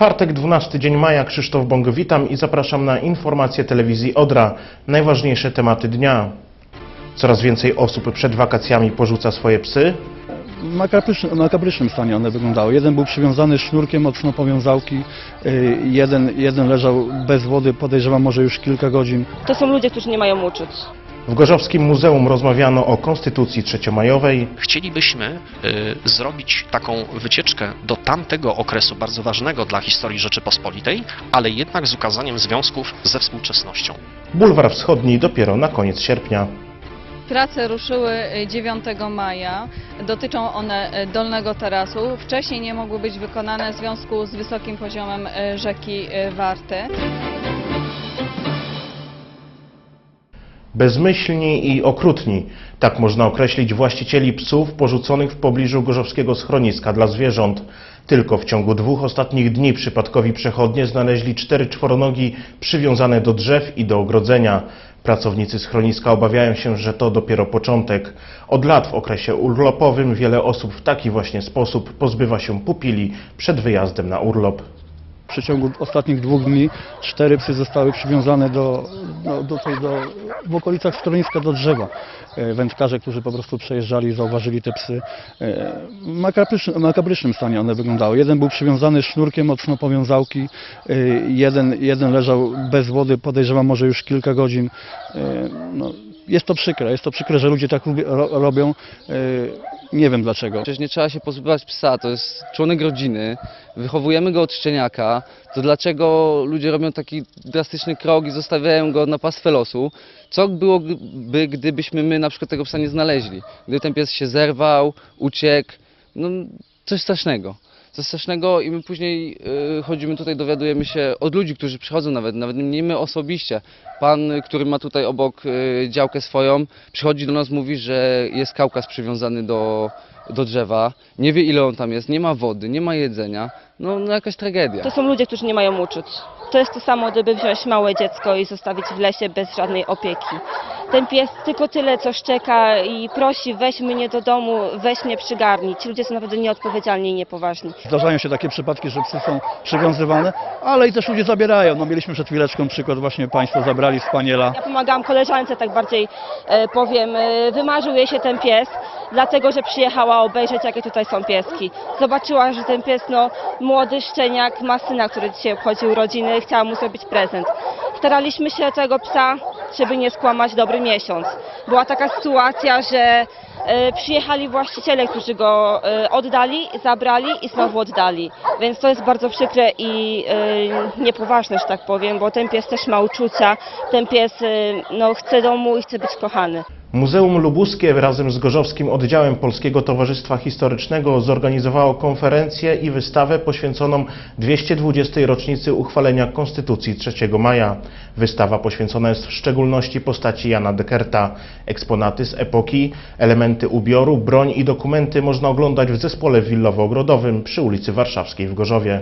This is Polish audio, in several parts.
czwartek, 12 dzień maja, Krzysztof Bąk, witam i zapraszam na informacje telewizji Odra. Najważniejsze tematy dnia. Coraz więcej osób przed wakacjami porzuca swoje psy. W makabrycznym, makabrycznym stanie one wyglądały. Jeden był przywiązany sznurkiem mocno powiązałki, y, jeden, jeden leżał bez wody, podejrzewam może już kilka godzin. To są ludzie, którzy nie mają uczuć. W Gorzowskim Muzeum rozmawiano o Konstytucji Trzeciomajowej. Chcielibyśmy y, zrobić taką wycieczkę do tamtego okresu bardzo ważnego dla historii Rzeczypospolitej, ale jednak z ukazaniem związków ze współczesnością. Bulwar Wschodni dopiero na koniec sierpnia. Prace ruszyły y, 9 maja. Dotyczą one y, dolnego tarasu. Wcześniej nie mogły być wykonane w związku z wysokim poziomem y, rzeki y, Warty. Bezmyślni i okrutni. Tak można określić właścicieli psów porzuconych w pobliżu gorzowskiego schroniska dla zwierząt. Tylko w ciągu dwóch ostatnich dni przypadkowi przechodnie znaleźli cztery czworonogi przywiązane do drzew i do ogrodzenia. Pracownicy schroniska obawiają się, że to dopiero początek. Od lat w okresie urlopowym wiele osób w taki właśnie sposób pozbywa się pupili przed wyjazdem na urlop. Przeciągu ostatnich dwóch dni cztery psy zostały przywiązane do, do, do, tej, do, w okolicach schroniska do drzewa. E, Wędkarze, którzy po prostu przejeżdżali, zauważyli te psy. E, W makabrycznym, makabrycznym stanie one wyglądały. Jeden był przywiązany sznurkiem mocno powiązałki, e, jeden, jeden leżał bez wody, podejrzewam może już kilka godzin. No, jest to przykre, jest to przykre, że ludzie tak robią. E, Nie wiem dlaczego. Przecież nie trzeba się pozbywać psa, to jest członek rodziny, wychowujemy go od szczeniaka, to dlaczego ludzie robią taki drastyczny krok i zostawiają go na pastwę losu? Co byłoby, gdybyśmy my na przykład tego psa nie znaleźli? Gdyby ten pies się zerwał, uciekł, no coś strasznego. Coś strasznego i my później y, chodzimy tutaj, dowiadujemy się od ludzi, którzy przychodzą nawet, nawet nie my osobiście. Pan, który ma tutaj obok y, działkę swoją, przychodzi do nas, mówi, że jest kaukas przywiązany do, do drzewa, nie wie ile on tam jest, nie ma wody, nie ma jedzenia, no, no jakaś tragedia. To są ludzie, którzy nie mają uczuć. To jest to samo, gdyby wziąć małe dziecko i zostawić w lesie bez żadnej opieki. Ten pies tylko tyle, co szczeka i prosi, weź mnie do domu, weź mnie przygarnij. Ci ludzie są naprawdę nieodpowiedzialni i niepoważni. Zdarzają się takie przypadki, że psy są przywiązywane, ale i też ludzie zabierają. No mieliśmy przed chwileczką przykład, właśnie Państwo zabrali spaniela. Ja pomagałam koleżance, tak bardziej e, powiem. E, wymarzył jej się ten pies, dlatego że przyjechała obejrzeć, jakie tutaj są pieski. Zobaczyła, że ten pies, no, młody szczeniak, ma syna, który dzisiaj obchodził urodziny, chciała mu zrobić prezent. Staraliśmy się tego psa, żeby nie skłamać, dobry miesiąc. Była taka sytuacja, że e, przyjechali właściciele, którzy go e, oddali, zabrali i znowu oddali. Więc to jest bardzo przykre i e, niepoważne, że tak powiem, bo ten pies też ma uczucia. Ten pies no, chce domu i chce być kochany. Muzeum Lubuskie razem z Gorzowskim Oddziałem Polskiego Towarzystwa Historycznego zorganizowało konferencję i wystawę poświęconą 220. rocznicy uchwalenia Konstytucji 3 maja. Wystawa poświęcona jest w szczególności postaci Jana Dekerta. Eksponaty z epoki, elementy ubioru, broń i dokumenty można oglądać w zespole willowo-ogrodowym przy ulicy Warszawskiej w Gorzowie.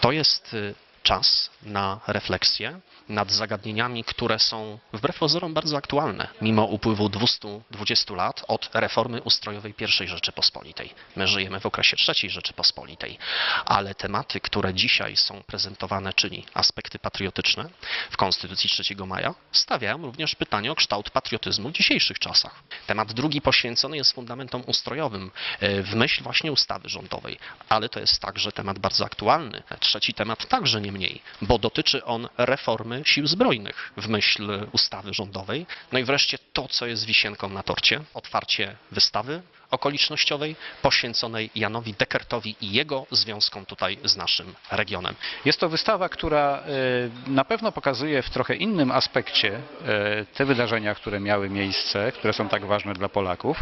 To jest y, czas na refleksję nad zagadnieniami, które są wbrew pozorom bardzo aktualne, mimo upływu 220 lat od reformy ustrojowej I Rzeczypospolitej. My żyjemy w okresie III Rzeczypospolitej, ale tematy, które dzisiaj są prezentowane, czyli aspekty patriotyczne w Konstytucji 3 maja, stawiają również pytanie o kształt patriotyzmu w dzisiejszych czasach. Temat drugi poświęcony jest fundamentom ustrojowym y, w myśl właśnie ustawy rządowej, ale to jest także temat bardzo aktualny. Trzeci temat także nie mniej, bo dotyczy on reformy sił zbrojnych w myśl ustawy rządowej. No i wreszcie to, co jest wisienką na torcie, otwarcie wystawy okolicznościowej poświęconej Janowi Dekertowi i jego związkom tutaj z naszym regionem. Jest to wystawa, która e, na pewno pokazuje w trochę innym aspekcie e, te wydarzenia, które miały miejsce, które są tak ważne dla Polaków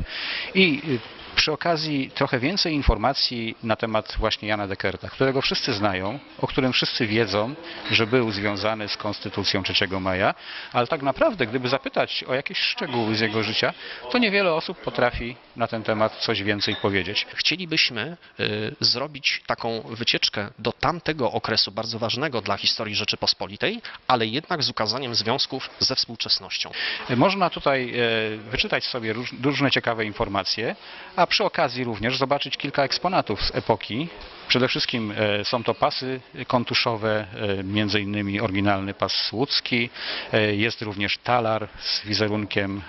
i e, przy okazji trochę więcej informacji na temat właśnie Jana Dekerta, którego wszyscy znają, o którym wszyscy wiedzą, że był związany z Konstytucją 3 maja, ale tak naprawdę, gdyby zapytać o jakieś szczegóły z jego życia, to niewiele osób potrafi na ten temat coś więcej powiedzieć. Chcielibyśmy y, zrobić taką wycieczkę do tamtego okresu bardzo ważnego dla historii Rzeczypospolitej, ale jednak z ukazaniem związków ze współczesnością. Można tutaj e, wyczytać sobie róż, różne ciekawe informacje, a przy okazji również zobaczyć kilka eksponatów z epoki, Przede wszystkim są to pasy kontuszowe, między innymi oryginalny pas łódzki. Jest również talar z wizerunkiem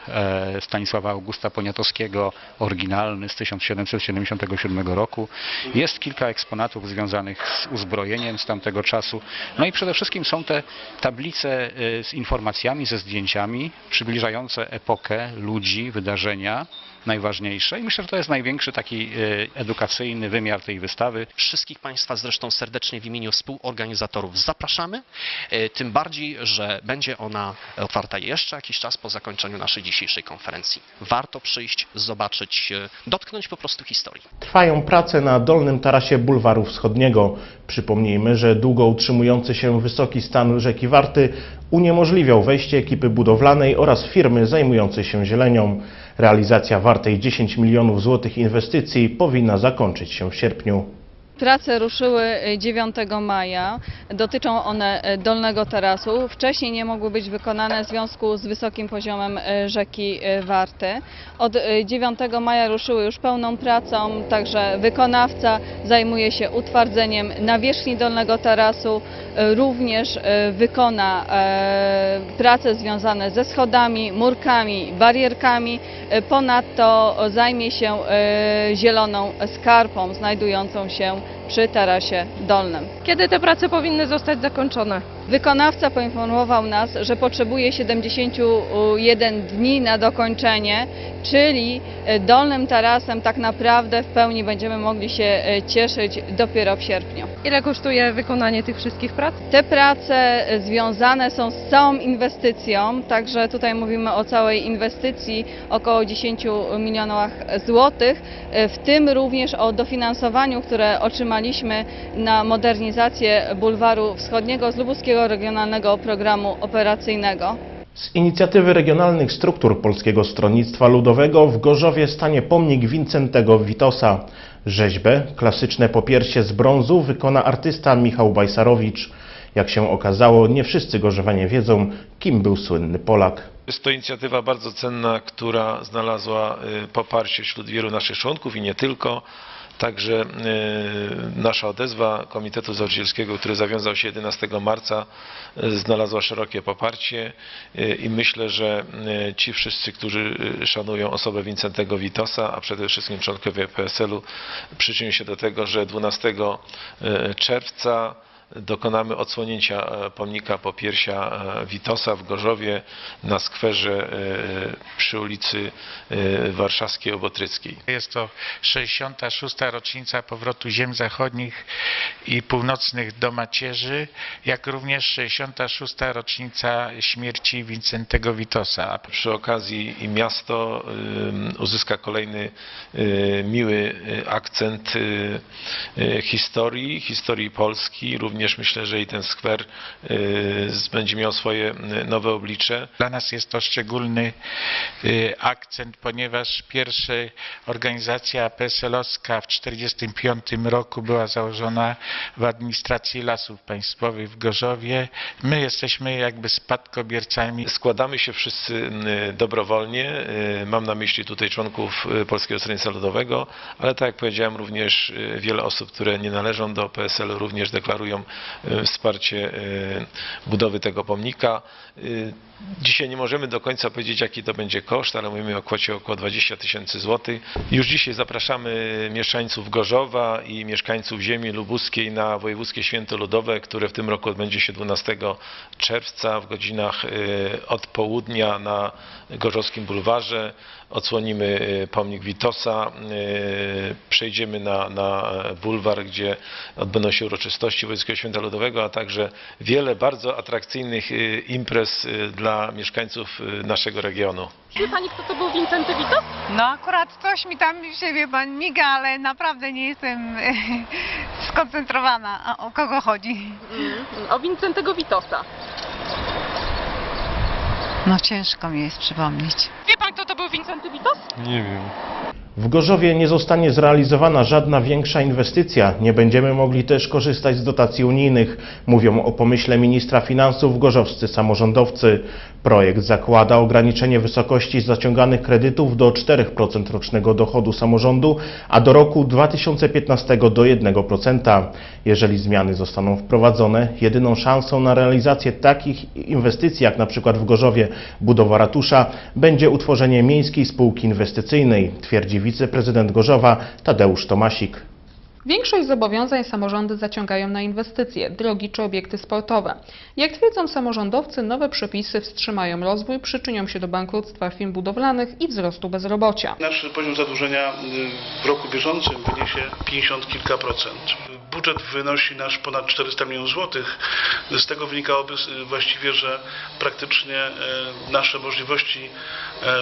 Stanisława Augusta Poniatowskiego, oryginalny z 1777 roku. Jest kilka eksponatów związanych z uzbrojeniem z tamtego czasu. No i przede wszystkim są te tablice e, z informacjami, ze zdjęciami, przybliżające epokę, ludzi, wydarzenia najważniejsze. I myślę, że to jest największy taki e, edukacyjny wymiar tej wystawy. Wszystkich Państwa zresztą serdecznie w imieniu współorganizatorów zapraszamy, e, tym bardziej, że będzie ona otwarta jeszcze jakiś czas po zakończeniu naszej dzisiejszej konferencji. Warto przyjść, zobaczyć, e, dotknąć po prostu historii. Trwają prace na dolnym tarasie Bulwaru Wschodniego. Przypomnijmy, że długo utrzymujący się wysoki stan rzeki Warty uniemożliwiał wejście ekipy budowlanej oraz firmy zajmującej się zielenią. Realizacja wartej 10 milionów złotych inwestycji powinna zakończyć się w sierpniu. Prace ruszyły y, 9 maja. Dotyczą one y, dolnego tarasu. Wcześniej nie mogły być wykonane w związku z wysokim poziomem y, rzeki y, Warty. Od y, 9 maja ruszyły już pełną pracą, także wykonawca zajmuje się utwardzeniem nawierzchni dolnego tarasu. Y, Również y, wykona prace związane ze schodami, murkami, barierkami. Y, Ponadto zajmie się y, zieloną skarpą znajdującą się przy tarasie dolnym. Kiedy te prace powinny zostać zakończone? Wykonawca poinformował nas, że potrzebuje 71 dni na dokończenie, czyli e, dolnym tarasem tak naprawdę w pełni będziemy mogli się e, cieszyć dopiero w sierpniu. Ile kosztuje wykonanie tych wszystkich prac? Te prace e, związane są z całą inwestycją, także tutaj mówimy o całej inwestycji około 10 milionach złotych, w tym również o dofinansowaniu, które otrzymaliśmy na modernizację bulwaru wschodniego z Lubuskiego Regionalnego Programu Operacyjnego. Z inicjatywy regionalnych struktur Polskiego Stronnictwa Ludowego w Gorzowie stanie pomnik Wincentego Witosa. Rzeźbę, klasyczne popiersie z brązu, wykona artysta Michał Bajsarowicz. Jak się okazało, nie wszyscy gorzowianie wiedzą, kim był słynny Polak. Jest to inicjatywa bardzo cenna, która znalazła y, poparcie wśród wielu naszych członków i nie tylko. Także y, nasza odezwa Komitetu Założycielskiego, który zawiązał się 11 marca, y, znalazła szerokie poparcie y, i myślę, że ci wszyscy, którzy szanują osobę Wincentego Witosa, a przede wszystkim członkowie PSL-u, przyczynią się do tego, że 12 y, czerwca dokonamy odsłonięcia e, pomnika popiersia e, Witosa w Gorzowie na skwerze e, przy ulicy Warszawskiej Obotryckiej. Jest to 66. rocznica powrotu ziem zachodnich i północnych do macierzy, jak również 66. rocznica śmierci Wincentego Witosa. Przy okazji miasto uzyska kolejny miły akcent historii, historii Polski. Również myślę, że i ten skwer y, będzie miał swoje y, nowe oblicze. Dla nas jest to szczególny y, akcent, ponieważ pierwsza organizacja PSL-owska w 1945 roku była założona w administracji Lasów Państwowych w Gorzowie. My jesteśmy jakby spadkobiercami Składamy się wszyscy dobrowolnie. Mam na myśli tutaj członków Polskiego Stronnictwa Ludowego, ale tak jak powiedziałem, również wiele osób, które nie należą do PSL-u, również deklarują wsparcie y, budowy tego pomnika. Y, Dzisiaj nie możemy do końca powiedzieć, jaki to będzie koszt, ale mówimy o kwocie około 20 tysięcy złotych. Już dzisiaj zapraszamy mieszkańców Gorzowa i mieszkańców ziemi lubuskiej na Wojewódzkie Święto Ludowe, które w tym roku odbędzie się 12 czerwca w godzinach od południa na Gorzowskim Bulwarze. Odsłonimy y, pomnik Witosa, y, przejdziemy na, na bulwar, gdzie odbędą się uroczystości Wojewódzkiego Święta Ludowego, a także wiele bardzo atrakcyjnych imprez dla mieszkańców naszego regionu. Wie Pani, kto to był Wincenty Witos? No akurat coś mi tam się wie pan miga, ale naprawdę nie jestem skoncentrowana. O kogo chodzi? Mm, o Wincentego Witosa. No ciężko mi jest przypomnieć. Wie Pan, kto to był Wincenty Witos? Nie wiem. W Gorzowie nie zostanie zrealizowana żadna większa inwestycja. Nie będziemy mogli też korzystać z dotacji unijnych. Mówią o pomyśle ministra finansów gorzowscy samorządowcy. Projekt zakłada ograniczenie wysokości zaciąganych kredytów do 4% rocznego dochodu samorządu, a do roku 2015 do 1%. Jeżeli zmiany zostaną wprowadzone, jedyną szansą na realizację takich inwestycji, jak na przykład w Gorzowie budowa ratusza, będzie utworzenie miejskiej spółki inwestycyjnej, twierdzi wiceprezydent Gorzowa Tadeusz Tomasik. Większość zobowiązań samorządy zaciągają na inwestycje, drogi czy obiekty sportowe. Jak twierdzą samorządowcy, nowe przepisy wstrzymają rozwój, przyczynią się do bankructwa firm budowlanych i wzrostu bezrobocia. Nasz poziom zadłużenia y, w roku bieżącym wyniesie 50 kilka procent. Budżet wynosi nasz ponad 400 milionów złotych. Z tego wynikałoby y, właściwie, że praktycznie y, nasze możliwości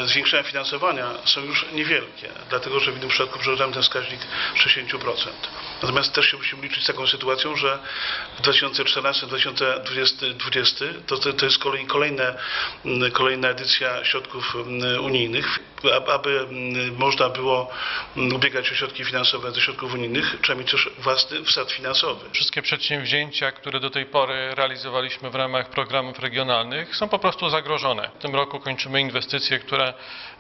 y, zwiększenia finansowania są już niewielkie, dlatego że w innym przypadku przełożyłem ten wskaźnik 60%. Natomiast też się musimy liczyć z taką sytuacją, że w 2014-2020 to, to, to jest kolej, kolejne, mm, kolejna edycja środków mm, unijnych. Ab- Aby mm, można było ubiegać o środki finansowe ze środków unijnych, trzeba mieć też własny finansowy. Wszystkie przedsięwzięcia, które do tej pory realizowaliśmy w ramach programów regionalnych są po prostu zagrożone. W tym roku kończymy inwestycję, która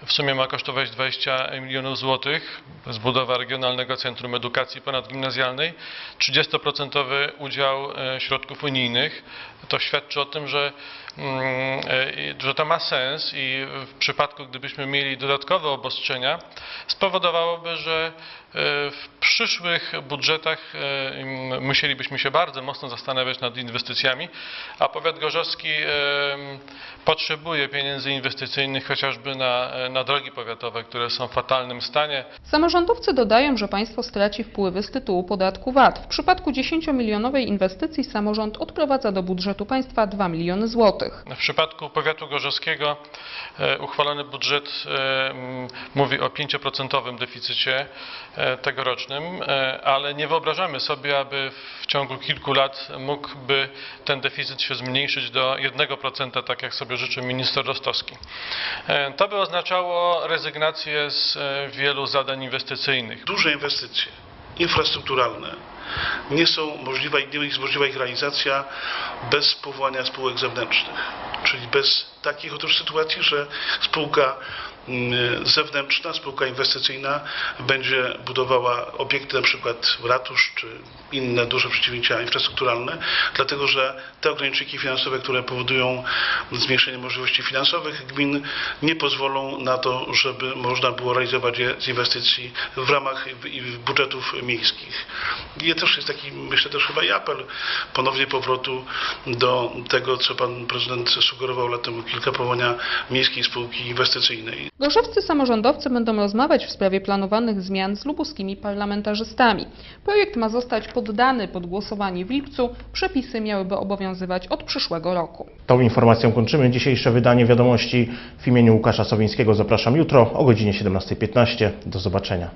w sumie ma kosztować 20 milionów złotych. To jest budowa Regionalnego Centrum Edukacji Ponadgimnazjalnej. 30% udział e, środków unijnych. To świadczy o tym, że, mm, e, że to ma sens i w przypadku, gdybyśmy mieli dodatkowe obostrzenia, spowodowałoby, że e, w przyszłych budżetach e, musielibyśmy się bardzo mocno zastanawiać nad inwestycjami, a powiat gorzowski e, potrzebuje pieniędzy inwestycyjnych chociażby na, e, na drogi powiatowe, które są w fatalnym stanie. Samorządowcy dodają, że państwo straci wpływy z tytułu podatku VAT. W przypadku 10-milionowej inwestycji samorząd odprowadza do budżetu państwa 2 miliony złotych. W przypadku powiatu gorzowskiego uchwalony budżet mówi o 5% deficycie tegorocznym, e, ale nie wyobrażamy sobie, aby w ciągu kilku lat mógłby ten deficyt się zmniejszyć do 1%, tak jak sobie życzy minister Rostowski. E, To by oznaczało rezygnację z e, wielu zadań inwestycyjnych. Duże inwestycje infrastrukturalne nie są możliwe i nie jest możliwa ich realizacja bez powołania spółek zewnętrznych. Czyli bez takich otóż sytuacji, że spółka mm, zewnętrzna, spółka inwestycyjna będzie budowała obiekty, na przykład ratusz czy inne duże przedsięwzięcia infrastrukturalne, dlatego że te ograniczenia finansowe, które powodują zmniejszenie możliwości finansowych gmin, nie pozwolą na to, żeby można było realizować je z inwestycji w ramach budżetów miejskich. I też jest taki, myślę też chyba i apel ponownie powrotu do tego, co pan prezydent sugerował lat temu kilka powołania miejskiej spółki inwestycyjnej. Gorzowscy samorządowcy będą rozmawiać w sprawie planowanych zmian z lubuskimi parlamentarzystami. Projekt ma zostać poddany pod głosowanie w lipcu. Przepisy miałyby obowiązywać od przyszłego roku. Tą informacją kończymy dzisiejsze wydanie wiadomości. W imieniu Łukasza Sowińskiego zapraszam jutro o godzinie 17.15. Do zobaczenia.